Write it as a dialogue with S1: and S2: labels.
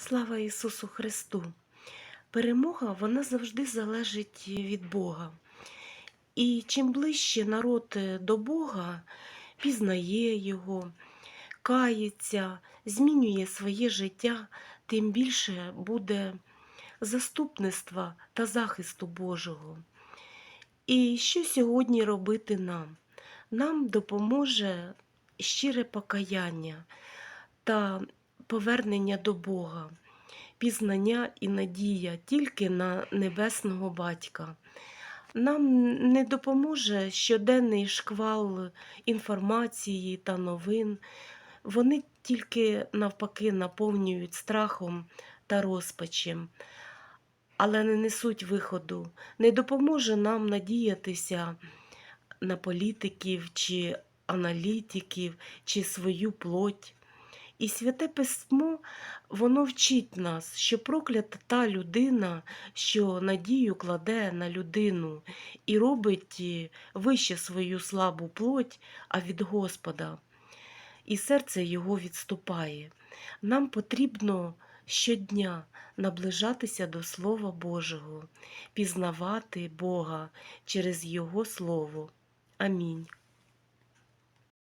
S1: Слава Ісусу Христу! Перемога вона завжди залежить від Бога. І чим ближче народ е, до Бога, пізнає Його, кається, змінює своє життя, тим більше буде заступництва та захисту Божого. І що сьогодні робити нам? Нам допоможе щире покаяння та повернення до Бога, пізнання і надія тільки на небесного батька. Нам не допоможе щоденний шквал інформації та новин. Вони тільки навпаки наповнюють страхом та розпачем, але не несуть виходу. Не допоможе нам надіятися на політиків чи аналітиків, чи свою плоть. І святе письмо, воно вчить нас, що проклята та людина, що надію кладе на людину і робить е, вище свою слабу плоть, а від Господа, і серце його відступає. Нам потрібно щодня наближатися до Слова Божого, пізнавати Бога через Його Слово. Амінь.